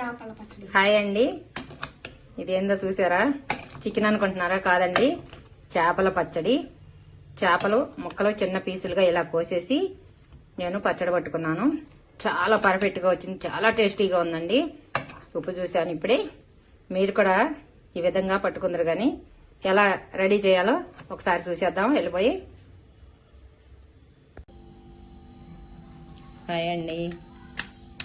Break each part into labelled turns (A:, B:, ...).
A: చేపల పచ్చడి.
B: హాయ్ అండి. ఇది ఏందో చూసారా? చికెన్ అనుకుంటున్నారా? కాదండి. చేపల పచ్చడి. చేపలు ముక్కలు చిన్న పీసులుగా ఇలా కోసేసి నేను పచ్చడి పట్టుకున్నాను. చాలా పర్ఫెక్ట్గా వచ్చింది. చాలా టేస్టీగా ఉందండి. ఉప్పు చూశాను ఇప్పుడే. మీరు కూడా ఈ విధంగా పట్టుకుందరు కానీ ఎలా రెడీ చేయాలో ఒకసారి చూసేద్దాం. వెళ్ళిపోయి. హాయ్ అండి.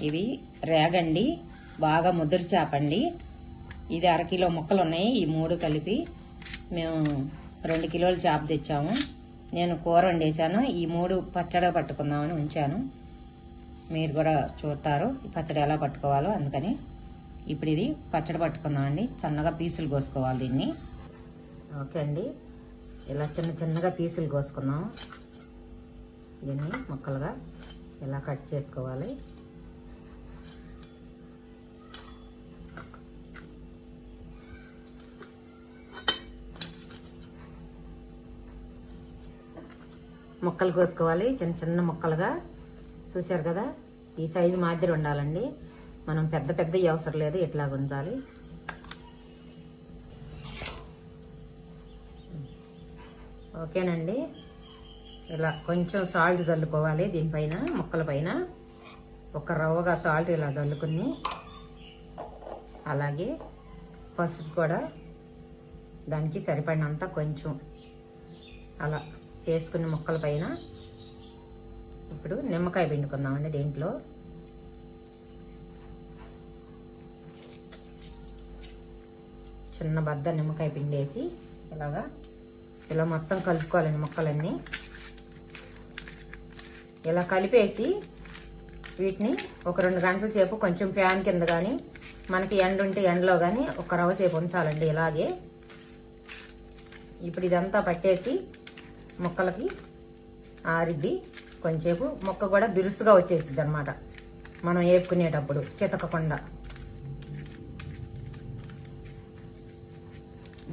B: ఇవి రేగండి. బాగా ముద్దురు చేపండి. ఇది అరకిలో ముక్కలు ఉన్నాయి ఈ మూడు కలిపి మేము రెండు కిలోల చేప తెచ్చాము. నేను కూర వండేసాను ఈ మూడు పచ్చడి పట్టుకుందామని ఉంచాను. మీరు కూడా చూస్తారు ఈ పచ్చడి ఎలా పట్టుకోవాలో. అందుకని ఇప్పుడు ఇది పచ్చడి పట్టుకుందామండి. చిన్నగా పీసులు కోసుకోవాలి దీన్ని. ఓకే అండి. ఇలా చిన్న చిన్నగా పీసులు కోసుకుందాం. దీన్ని ముక్కలుగా ఇలా కట్ చేసుకోవాలి. ముక్కలు కోసుకోవాలి చిన్న చిన్న ముక్కలుగా. చూశారు కదా? ఈ సైజు మాదిరి ఉండాలండి. మనం పెద్ద పెద్ద అవసరం లేదు ఇట్లా ఉండాలి ఓకేనండి. ఇలా కొంచెం సాల్ట్ చల్లుకోవాలి దీనిపైన ముక్కల పైన ఒక రవ్వగా సాల్ట్ ఇలా చల్లుకుని అలాగే పసుపు కూడా దానికి సరిపడినంత కొంచెం. అలా వేసుకున్న ముక్కల పైన ఇప్పుడు నిమ్మకాయ పిండుకుందామండి దీంట్లో. చిన్న బద్ద నిమ్మకాయ పిండేసి ఇలాగా ఇలా మొత్తం కలుపుకోవాలండి ముక్కలన్నీ ఇలా కలిపేసి వీటిని ఒక రెండు గంటల సేపు కొంచెం ఫ్యాన్ కింద కానీ మనకి ఎండ ఉంటే ఎండలో కానీ ఒక రవ్వ సేపు ఉంచాలండి ఇలాగే. ఇప్పుడు ఇదంతా పట్టేసి మొక్కలకి ఆరిద్ది. కొంచెంసేపు మొక్క కూడా బిరుసుగా వచ్చేసిద్ది అనమాట మనం వేపుకునేటప్పుడు చితకకుండా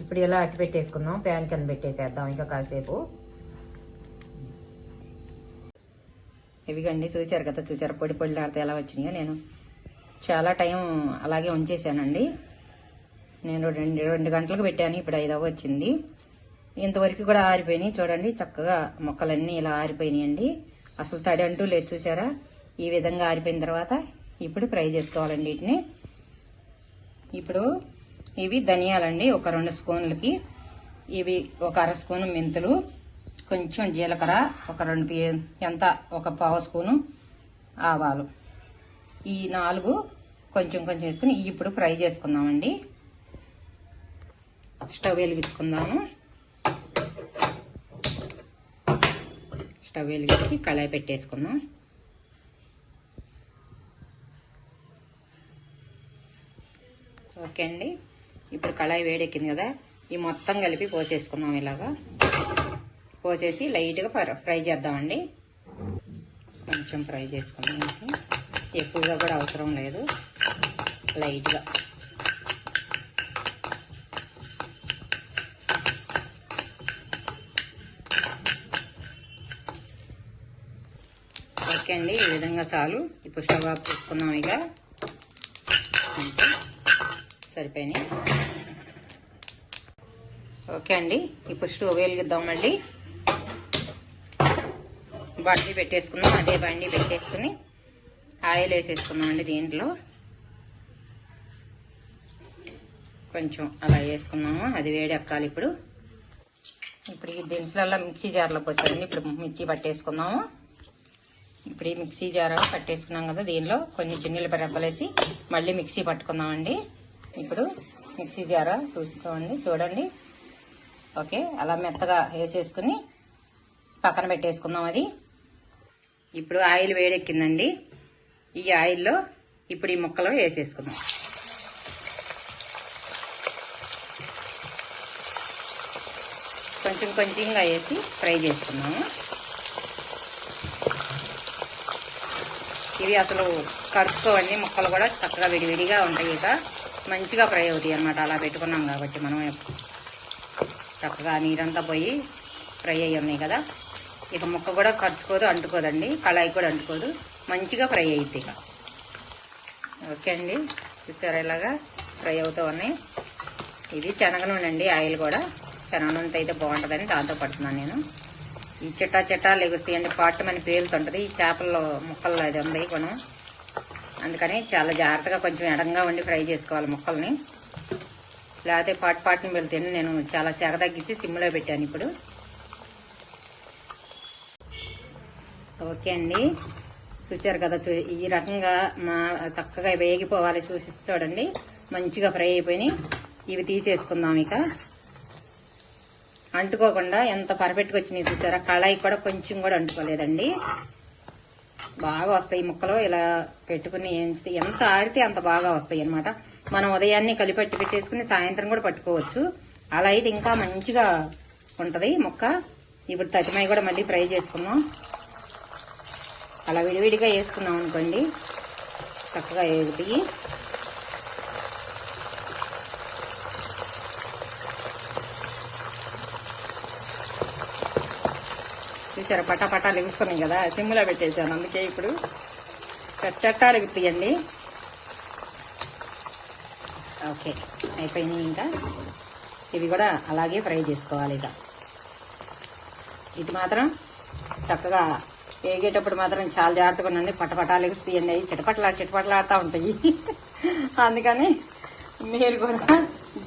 B: ఇప్పుడు ఇలా అట్టి పెట్టేసుకుందాం. ప్యాన్ కింద పెట్టేసేద్దాం ఇంకా కాసేపు. ఇవిగండి చూశారు కదా చూసారు పొడి పొడిలాడితే ఎలా వచ్చినాయో నేను. చాలా టైం అలాగే ఉంచేసానండి నేను రెండు రెండు గంటలకు పెట్టాను. ఇప్పుడు ఐదవ వచ్చింది. ఇంతవరకు కూడా ఆరిపోయినాయి. చూడండి చక్కగా మొక్కలన్నీ ఇలా ఆరిపోయినాయండి. అసలు తడి అంటూ లేదు చూసారా? ఈ విధంగా ఆరిపోయిన తర్వాత ఇప్పుడు ఫ్రై చేసుకోవాలండి వీటిని. ఇప్పుడు ఇవి ధనియాలండి ఒక రెండు స్పూన్లకి. ఇవి ఒక అర స్పూను మెంతులు కొంచెం జీలకర్ర ఒక రెండు ఎంత? ఒక పావు స్పూను ఆవాలు. ఈ నాలుగు కొంచెం కొంచెం వేసుకుని ఇవి ఇప్పుడు ఫ్రై చేసుకుందామండి. స్టవ్ వెలిగించుకుందాము. స్టవ్ వెలిగించి కళాయి పెట్టేసుకుందాం. ఓకే అండి. ఇప్పుడు కళాయి వేడెక్కింది కదా ఈ మొత్తం కలిపి పోసేసుకున్నాం ఇలాగా. పోసేసి లైట్గా ఫర్- ఫ్రై చేద్దామండి. కొంచెం ఫ్రై చేసుకుందాం. ఎక్కువగా కూడా అవసరం లేదు. లైట్గా. అండి ఈ విధంగా చాలు. ఇప్పుడు స్టవ్ ఆఫ్ చేసుకుందాం ఇక. అంతే సరిపోయినాయి. ఓకే అండి ఇప్పుడు స్టవ్ వెలిగిద్దాం మళ్ళీ. బండి పెట్టేసుకుందాం అదే బండి పెట్టేసుకుని ఆయిల్ వేసేసుకుందాం అండి దీంట్లో. కొంచెం అలా వేసుకున్నాము అది వేడి ఎక్కాలి ఇప్పుడు. ఇప్పుడు ఈ దీంట్లో మిక్సీ జార్లో పోసారండి ఇప్పుడు మిర్చి పట్టేసుకుందాము. ఇప్పుడు ఈ మిక్సీ జార్ పట్టేసుకున్నాం కదా దీనిలో కొన్ని చిన్నీళ్ళ రెబ్బలేసి మళ్ళీ మిక్సీ పట్టుకుందామండి. ఇప్పుడు మిక్సీ జార చూసుకోండి చూడండి. ఓకే అలా మెత్తగా వేసేసుకుని పక్కన పెట్టేసుకుందాం అది. ఇప్పుడు ఆయిల్ వేడెక్కిందండి. ఈ ఆయిల్లో ఇప్పుడు ఈ ముక్కలు వేసేసుకుందాం. కొంచెం కొంచెంగా వేసి ఫ్రై చేసుకున్నాము ఇవి అసలు కడుక్కోవండి ముక్కలు కూడా చక్కగా విడివిడిగా ఉంటాయి ఇక. మంచిగా ఫ్రై అవుతాయి అనమాట అలా పెట్టుకున్నాం కాబట్టి మనం చక్కగా నీరంతా పోయి ఫ్రై అయ్యి ఉన్నాయి కదా. ఇక ముక్క కూడా కరుచుకోదు అంటుకోదండి. కళాయి కూడా అంటుకోదు. మంచిగా ఫ్రై అయ్యిద్ది ఇక. ఓకే అండి. చూసారా ఇలాగా ఫ్రై అవుతూ ఉన్నాయి. ఇది శనగ నూనె అండి ఆయిల్ కూడా. శనగ నూనెతో అయితే బాగుంటుందని దాంతో పడుతున్నాను నేను. ఈ చిట్టా చిట్టా లెగుస్తాయండి పాటమని మన పేలుతుంటుంది. ఈ చేపల్లో ముక్కల్లో అది ఉంది కొను. అందుకని చాలా జాగ్రత్తగా కొంచెం ఎడంగా ఉండి ఫ్రై చేసుకోవాలి ముక్కల్ని. లేకపోతే పాటు పాటుని వెళ్తే నేను చాలా సెగ తగ్గించి సిమ్లో పెట్టాను ఇప్పుడు. ఓకే అండి. చూసారు కదా చూ ఈ రకంగా మా చక్కగా వేగిపోవాలి చూసి చూడండి. మంచిగా ఫ్రై అయిపోయినాయి. ఇవి తీసేసుకుందాం ఇక. అంటుకోకుండా ఎంత పర్ఫెక్ట్గా వచ్చినాయి చూసారా? కళాయి కూడా కొంచెం కూడా అంటుకోలేదండి. బాగా వస్తాయి ముక్కలు. ఇలా పెట్టుకుని ఏంచితే ఎంత ఆరితే అంత బాగా వస్తాయి అన్నమాట. మనం ఉదయాన్నే కలిపెట్టి పెట్టేసుకుని సాయంత్రం కూడా పట్టుకోవచ్చు. అలా అయితే ఇంకా మంచిగా ఉంటుంది ముక్క. ఇప్పుడు తటిమాయి కూడా మళ్ళీ ఫ్రై చేసుకున్నాం అలా విడివిడిగా వేసుకున్నాం అనుకోండి చక్కగా ఎగుతాయి చూసారా పటా పటాలు కదా సిమ్లో పెట్టేశాను. అందుకే ఇప్పుడు చట్టాలు ఎగుతాయండి ఓకే అయిపోయినాయి ఇంకా. ఇవి కూడా అలాగే ఫ్రై చేసుకోవాలి ఇక. ఇది మాత్రం చక్కగా వేగేటప్పుడు మాత్రం చాలా జాగ్రత్తగా ఉండండి. పటపటాలు ఎగుస్తాయండి అవి చిటపటలా చిటపటలాడుతూ ఉంటాయి. అందుకని మీరు కూడా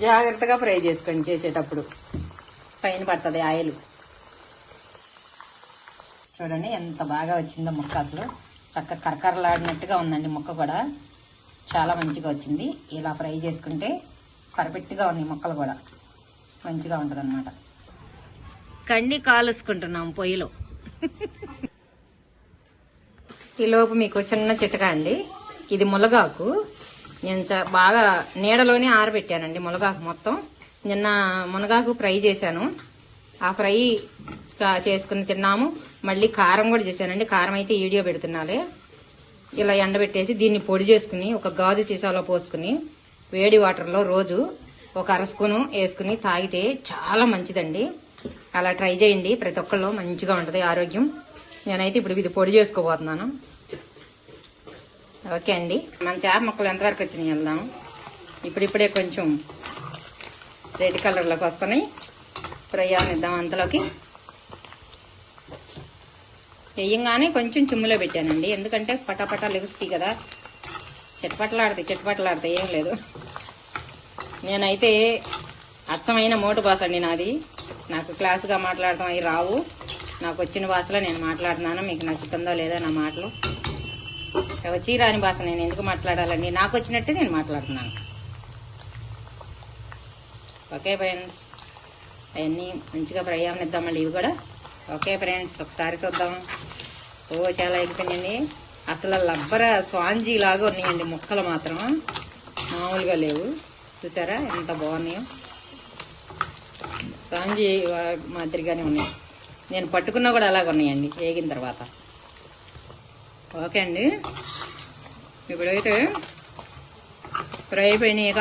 B: జాగ్రత్తగా ఫ్రై చేసుకోండి చేసేటప్పుడు. పైన పడుతుంది ఆయిల్. చూడండి ఎంత బాగా వచ్చిందో ముక్క అసలు. చక్కగా కరకరలాడినట్టుగా ఉందండి ముక్క కూడా. చాలా మంచిగా వచ్చింది. ఇలా ఫ్రై చేసుకుంటే పర్ఫెక్ట్గా ఉన్నాయి ముక్కలు కూడా. మంచిగా ఉంటుంది అనమాట కండి కాలుసుకుంటున్నాం పొయ్యిలో. ఈలోపు మీకు చిన్న చిట్టక అండి. ఇది ములగాకు. నేను బాగా నీడలోనే ఆరబెట్టానండి ములగాకు మొత్తం. నిన్న మునగాకు ఫ్రై చేశాను. ఆ ఫ్రై చేసుకుని తిన్నాము. మళ్ళీ కారం కూడా చేశానండి. కారం అయితే వీడియో పెడుతున్నాలే. ఇలా ఎండబెట్టేసి దీన్ని పొడి చేసుకుని ఒక గాజు సీసాలో పోసుకుని వేడి వాటర్లో రోజు ఒక అర స్పూను వేసుకుని తాగితే చాలా మంచిదండి. అలా ట్రై చేయండి. ప్రతి ఒక్కళ్ళు మంచిగా ఉంటుంది ఆరోగ్యం. నేనైతే ఇప్పుడు ఇది పొడి చేసుకోబోతున్నాను. ఓకే అండి. మన చేప మొక్కలు ఎంతవరకు వచ్చినాయి వెళ్దాం. ఇప్పుడిప్పుడే కొంచెం రెడ్ కలర్లోకి వస్తున్నాయి. ఫ్రై అవనిద్దాం అంతలోకి. వేయంగానే కొంచెం చిమ్ములో పెట్టానండి. ఎందుకంటే పటాపటా లెగుస్తాయి కదా. చెట్పట్లాడతాయి చెట్పట్లాడతాయి ఏం లేదు. నేనైతే అచ్చమైన మోటు భాష అండి నాది. నాకు క్లాసుగా మాట్లాడటం అవి రావు. నాకు వచ్చిన భాషలో నేను మాట్లాడుతున్నాను. మీకు నచ్చుతుందో లేదో నా మాటలు. వచ్చి రాని భాష నేను ఎందుకు మాట్లాడాలండి? నాకు వచ్చినట్టే నేను మాట్లాడుతున్నాను. Okay friends. అవన్నీ మంచిగా ఫ్రై అవనిద్దాం మళ్ళీ ఇవి కూడా? ఓకే ఫ్రెండ్స్ ఒకసారి చూద్దాం. ఓ చాలా అయిపోయినాయండి. అసలు లబ్బర స్వాంజీ లాగా ఉన్నాయండి ముక్కలు మాత్రం. మామూలుగా లేవు. చూసారా? ఎంత బాగున్నాయో. స్వాంజీ మాదిరిగానే ఉన్నాయి. నేను పట్టుకున్నా కూడా అలాగ ఉన్నాయండి వేగిన తర్వాత. ఓకే అండి. ఇప్పుడైతే ఫ్రై అయిపోయినాయి ఇక.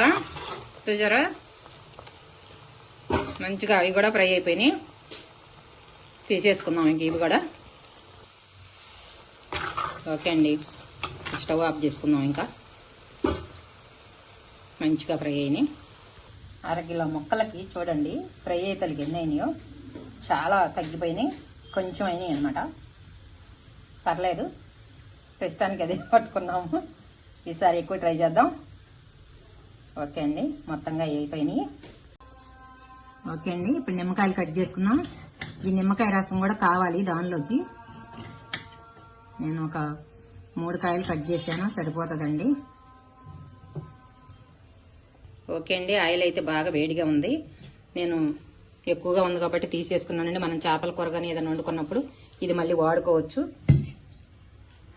B: చూసారా? మంచిగా అవి కూడా ఫ్రై అయిపోయినాయి. తీసేసుకుందాం ఇంక ఇవి కూడా. ఓకే అండి. స్టవ్ ఆఫ్ చేసుకుందాం ఇంకా. మంచిగా ఫ్రై అయినాయి. అరకిలో ముక్కలకి చూడండి ఫ్రై అయితలకి ఎన్ని అయినాయో. చాలా తగ్గిపోయినాయి. కొంచెం అయినాయి అనమాట పర్లేదు. ప్రస్తుతానికి అదే పట్టుకున్నాము. ఈసారి ఎక్కువ ట్రై చేద్దాం. ఓకే అండి. మొత్తంగా అయిపోయినాయి. ఓకే అండి ఇప్పుడు నిమ్మకాయలు కట్ చేసుకుందాం. ఈ నిమ్మకాయ రసం కూడా కావాలి దానిలోకి. నేను ఒక మూడు కాయలు కట్ చేశాను సరిపోతుందండి. ఓకే అండి ఆయిల్ అయితే బాగా వేడిగా ఉంది. నేను ఎక్కువగా ఉంది కాబట్టి తీసేసుకున్నానండి. మనం చేపల కూర కానీ ఏదైనా వండుకున్నప్పుడు ఇది మళ్ళీ వాడుకోవచ్చు.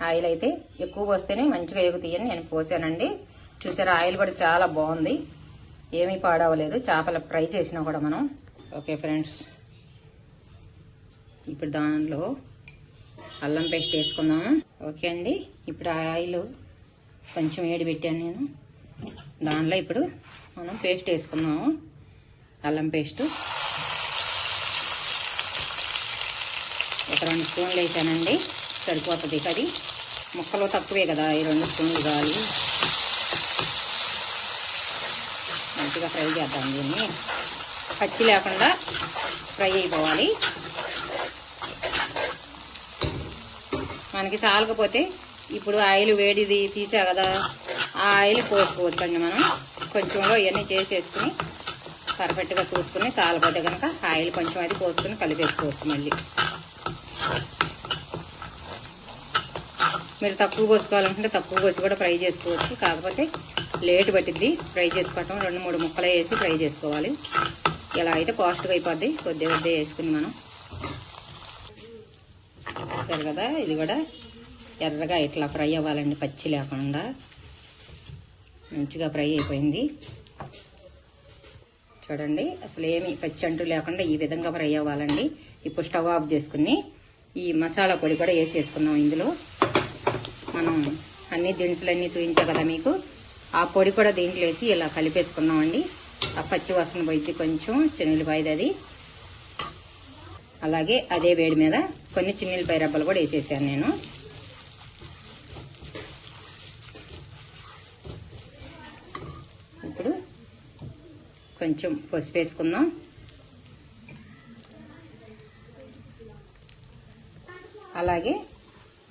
B: ఆయిల్ అయితే ఎక్కువ పోస్తేనే మంచిగా ఎగుతాయని నేను పోసానండి. చూసారా ఆయిల్ కూడా చాలా బాగుంది. ఏమీ పాడవలేదు. చేపల ఫ్రై చేసినా కూడా మనం. Okay friends. ఇప్పుడు దానిలో అల్లం పేస్ట్ వేసుకుందాము. ఓకే అండి. ఇప్పుడు ఆయిల్ కొంచెం వేడి పెట్టాను నేను. దానిలో ఇప్పుడు మనం పేస్ట్ వేసుకుందాము. అల్లం పేస్ట్. ఒక రెండు స్పూన్లు వేసానండి. సరిపోతుంది. అది ముక్కలు తక్కువే కదా. ఈ రెండు స్పూన్లు కావాలి మంచిగా ఫ్రై చేద్దాం దీన్ని. పచ్చి లేకుండా ఫ్రై అయిపోవాలి. మనకి చాలకపోతే ఇప్పుడు ఆయిల్ వేడిది తీసా కదా ఆ ఆయిల్ పోసుకోవచ్చండి మనం. కొంచెంలో ఇవన్నీ చేసేసుకుని పర్ఫెక్ట్గా చూసుకుని చాలకపోతే కనుక ఆయిల్ కొంచెం అది పోసుకుని కలిపేసుకోవచ్చు మళ్ళీ. మీరు తక్కువ పోసుకోవాలనుకుంటే తక్కువ పోసి కూడా ఫ్రై చేసుకోవచ్చు. కాకపోతే లేట్ పట్టిద్ది. ఫ్రై చేసుకోవటం రెండు మూడు ముక్కలు వేసి ఫ్రై చేసుకోవాలి. ఇలా అయితే కాస్ట్గా అయిపోద్ది. కొద్ది కొద్ది వేసుకుని మనం సరే కదా ఇది కూడా ఎర్రగా ఇట్లా ఫ్రై అవ్వాలండి పచ్చి లేకుండా. మంచిగా ఫ్రై అయిపోయింది. చూడండి అసలు ఏమి పచ్చి అంటూ లేకుండా ఈ విధంగా ఫ్రై అవ్వాలండి. ఇప్పుడు స్టవ్ ఆఫ్ చేసుకుని ఈ మసాలా పొడి కూడా వేసేసుకున్నాం ఇందులో. మనం అన్ని దినుసులన్నీ చూపించా కదా మీకు? ఆ పొడి కూడా దీంట్లో వేసి ఇలా కలిపేసుకున్నామండి. ఆ పచ్చి వాసన పోయింది కొంచెం చిన్నెల్లిపాయది అది అలాగే అదే వేడి మీద కొన్ని చిన్నెల్లిపాయ రబ్బలు కూడా వేసేసాను నేను. ఇప్పుడు కొంచెం పసుపు వేసుకుందాం. అలాగే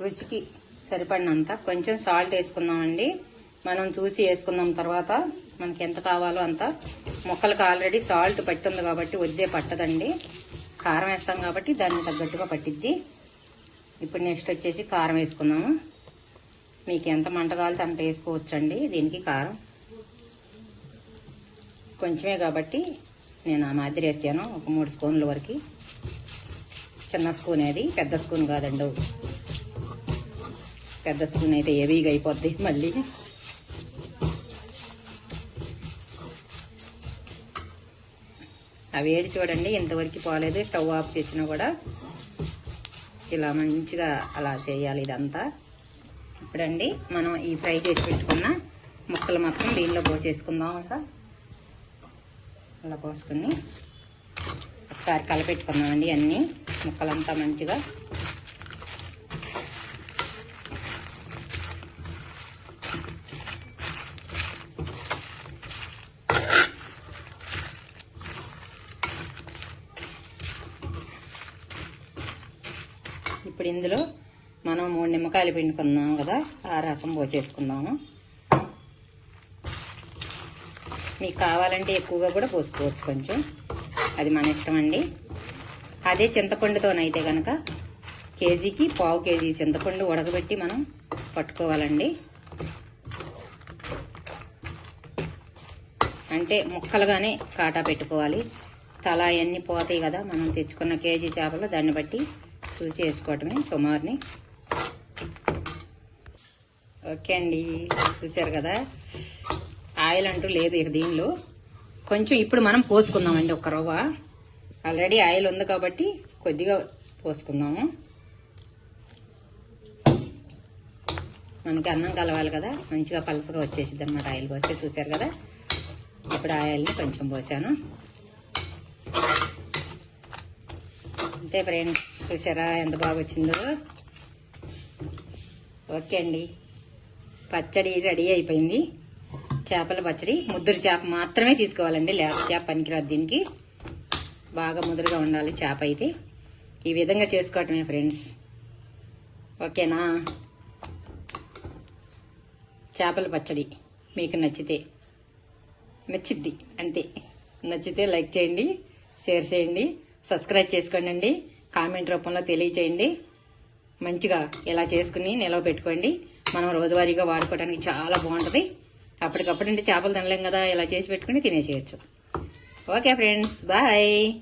B: రుచికి సరిపడినంత కొంచెం సాల్ట్ వేసుకుందామండి. మనం చూసి వేసుకుందాం తర్వాత మనకి ఎంత కావాలో అంత. మొక్కలకు ఆల్రెడీ సాల్ట్ పట్టింది కాబట్టి వద్దే పట్టదండి. కారం వేస్తాం కాబట్టి దాన్ని తగ్గట్టుగా పట్టిద్ది. ఇప్పుడు నెక్స్ట్ వచ్చేసి కారం వేసుకుందాము మీకు ఎంత మంట కావాలితే అంత వేసుకోవచ్చండి. దీనికి కారం కొంచెమే కాబట్టి నేను ఆ మాదిరి వేసాను ఒక మూడు స్పూన్ల వరకు. చిన్న స్పూన్ అది పెద్ద స్పూన్ కాదండి. పెద్ద స్పూన్ అయితే హెవీగా అయిపోద్ది మళ్ళీ. ఆ వేడి చూడండి ఇంతవరకు పోలేదు. స్టవ్ ఆఫ్ చేసినా కూడా ఇలా మంచిగా అలా చేయాలి ఇదంతా. ఇప్పుడండి మనం ఈ ఫ్రై చేసి పెట్టుకున్న ముక్కలు మొత్తం దీనిలో పోసేసుకుందాం ఇంకా అలా పోసుకుని ఒకసారి కలపెట్టుకుందామండి అన్నీ. ముక్కలంతా మంచిగా ఇప్పుడు ఇందులో మనం మూడు నిమ్మకాయలు పిండుకున్నాం కదా ఆ రసం పోసేసుకుందాము. మీకు కావాలంటే ఎక్కువగా కూడా పోసుకోవచ్చు కొంచెం. అది మన ఇష్టం అండి. అదే చింతపండుతోనైతే కనుక కేజీకి పావు కేజీ చింతపండు ఉడకబెట్టి మనం పట్టుకోవాలండి. అంటే ముక్కలుగానే కాటా పెట్టుకోవాలి. తల అవన్నీ పోతాయి కదా మనం తెచ్చుకున్న కేజీ చేపలు దాన్ని బట్టి చూసి వేసుకోవటమే సుమారుని. ఓకే అండి చూసారు కదా? ఆయిల్ అంటూ లేదు ఇక దీనిలో. కొంచెం ఇప్పుడు మనం పోసుకుందామండి ఒక రవ్వ. ఆల్రెడీ ఆయిల్ ఉంది కాబట్టి కొద్దిగా పోసుకుందాము. మనకి అన్నం కలవాలి కదా మంచిగా పలసగా వచ్చేసిద్ది అనమాట ఆయిల్ పోస్తే చూసారు కదా? ఇప్పుడు ఆయిల్ని కొంచెం పోసాను. అంతే ఫ్రెండ్స్ చూసారా ఎంత బాగా వచ్చిందో? ఓకే అండి. పచ్చడి రెడీ అయిపోయింది. చేపల పచ్చడి. ముద్దురు చేప మాత్రమే తీసుకోవాలండి. లేత చేప పనికిరాదు దీనికి. బాగా ముదురుగా ఉండాలి చేప అయితే. ఈ విధంగా చేసుకోవటమే ఫ్రెండ్స్. ఓకేనా? చేపల పచ్చడి మీకు నచ్చితే. నచ్చిద్ది. అంతే. నచ్చితే లైక్ చేయండి షేర్ చేయండి. సబ్స్క్రైబ్ చేసుకోండి. కామెంట్ రూపంలో తెలియచేయండి. మంచిగా ఇలా చేసుకుని నిలవ పెట్టుకోండి. మనం రోజువారీగా వాడుకోవడానికి చాలా బాగుంటుంది. అప్పటికప్పుడు అంటే చేపలు తినలేం కదా ఇలా చేసి పెట్టుకుని తినేసేయచ్చు. Okay friends bye.